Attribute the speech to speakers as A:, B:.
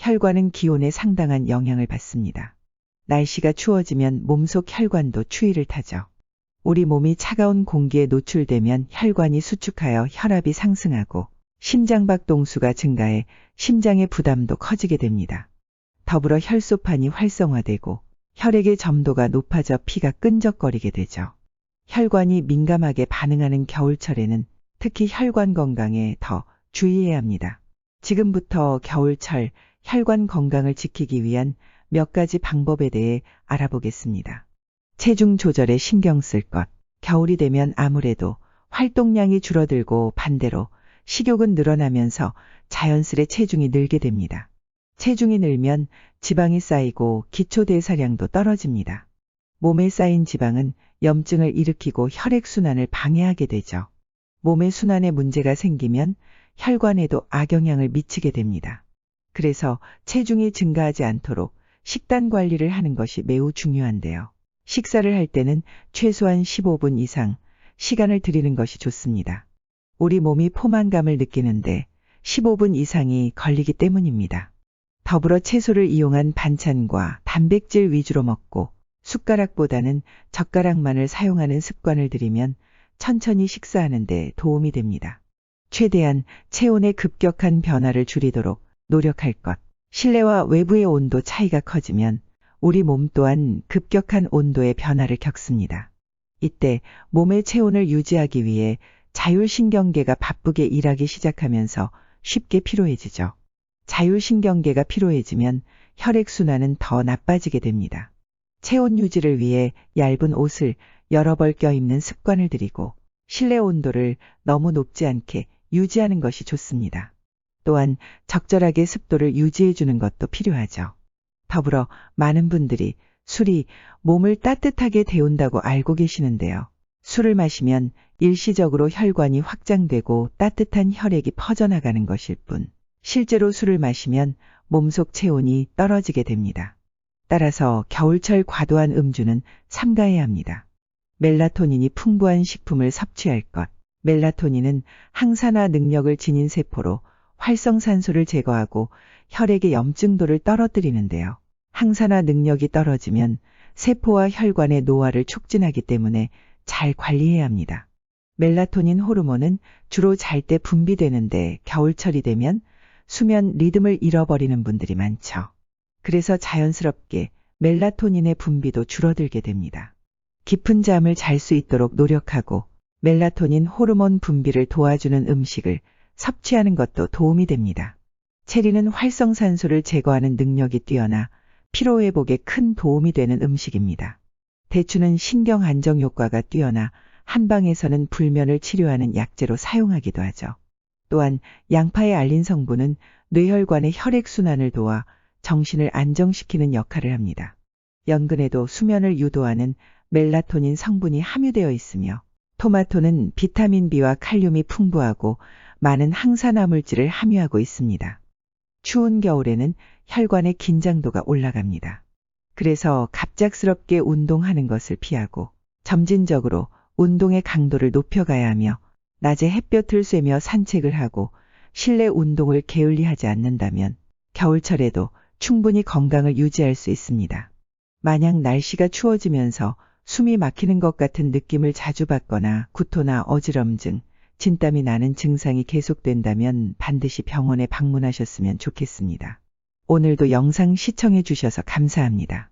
A: 혈관은 기온에 상당한 영향을 받습니다. 날씨가 추워지면 몸속 혈관도 추위를 타죠. 우리 몸이 차가운 공기에 노출되면 혈관이 수축하여 혈압이 상승하고 심장박동수가 증가해 심장의 부담도 커지게 됩니다. 더불어 혈소판이 활성화되고 혈액의 점도가 높아져 피가 끈적거리게 되죠. 혈관이 민감하게 반응하는 겨울철에는 특히 혈관 건강에 더 주의해야 합니다. 지금부터 겨울철 혈관 건강을 지키기 위한 몇 가지 방법에 대해 알아보겠습니다. 체중 조절에 신경 쓸 것. 겨울이 되면 아무래도 활동량이 줄어들고 반대로 식욕은 늘어나면서 자연스레 체중이 늘게 됩니다. 체중이 늘면 지방이 쌓이고 기초 대사량도 떨어집니다. 몸에 쌓인 지방은 염증을 일으키고 혈액순환을 방해하게 되죠. 몸의 순환에 문제가 생기면 혈관에도 악영향을 미치게 됩니다. 그래서 체중이 증가하지 않도록 식단 관리를 하는 것이 매우 중요한데요. 식사를 할 때는 최소한 15분 이상 시간을 들이는 것이 좋습니다. 우리 몸이 포만감을 느끼는데 15분 이상이 걸리기 때문입니다. 더불어 채소를 이용한 반찬과 단백질 위주로 먹고 숟가락보다는 젓가락만을 사용하는 습관을 들이면 천천히 식사하는 데 도움이 됩니다. 최대한 체온의 급격한 변화를 줄이도록 노력할 것. 실내와 외부의 온도 차이가 커지면 우리 몸 또한 급격한 온도의 변화를 겪습니다. 이때 몸의 체온을 유지하기 위해 자율신경계가 바쁘게 일하기 시작하면서 쉽게 피로해지죠. 자율신경계가 피로해지면 혈액순환은 더 나빠지게 됩니다. 체온 유지를 위해 얇은 옷을 여러 벌 껴입는 습관을 들이고 실내 온도를 너무 높지 않게 유지하는 것이 좋습니다. 또한 적절하게 습도를 유지해 주는 것도 필요하죠. 더불어 많은 분들이 술이 몸을 따뜻하게 데운다고 알고 계시는데요. 술을 마시면 일시적으로 혈관이 확장되고 따뜻한 혈액이 퍼져나가는 것일 뿐, 실제로 술을 마시면 몸속 체온이 떨어지게 됩니다. 따라서 겨울철 과도한 음주는 삼가해야 합니다. 멜라토닌이 풍부한 식품을 섭취할 것. 멜라토닌은 항산화 능력을 지닌 세포로 활성산소를 제거하고 혈액의 염증도를 떨어뜨리는데요. 항산화 능력이 떨어지면 세포와 혈관의 노화를 촉진하기 때문에 잘 관리해야 합니다. 멜라토닌 호르몬은 주로 잘 때 분비되는데 겨울철이 되면 수면 리듬을 잃어버리는 분들이 많죠. 그래서 자연스럽게 멜라토닌의 분비도 줄어들게 됩니다. 깊은 잠을 잘 수 있도록 노력하고 멜라토닌 호르몬 분비를 도와주는 음식을 섭취하는 것도 도움이 됩니다. 체리는 활성산소를 제거하는 능력이 뛰어나 피로회복에 큰 도움이 되는 음식입니다. 대추는 신경 안정 효과가 뛰어나 한방에서는 불면을 치료하는 약재로 사용하기도 하죠. 또한 양파의 알린 성분은 뇌혈관의 혈액순환을 도와 정신을 안정시키는 역할을 합니다. 연근에도 수면을 유도하는 멜라토닌 성분이 함유되어 있으며 토마토는 비타민 B와 칼륨이 풍부하고 많은 항산화 물질을 함유하고 있습니다. 추운 겨울에는 혈관의 긴장도가 올라갑니다. 그래서 갑작스럽게 운동하는 것을 피하고 점진적으로 운동의 강도를 높여가야 하며 낮에 햇볕을 쐬며 산책을 하고 실내 운동을 게을리 하지 않는다면 겨울철에도 충분히 건강을 유지할 수 있습니다. 만약 날씨가 추워지면서 숨이 막히는 것 같은 느낌을 자주 받거나 구토나 어지럼증, 진땀이 나는 증상이 계속된다면 반드시 병원에 방문하셨으면 좋겠습니다. 오늘도 영상 시청해 주셔서 감사합니다.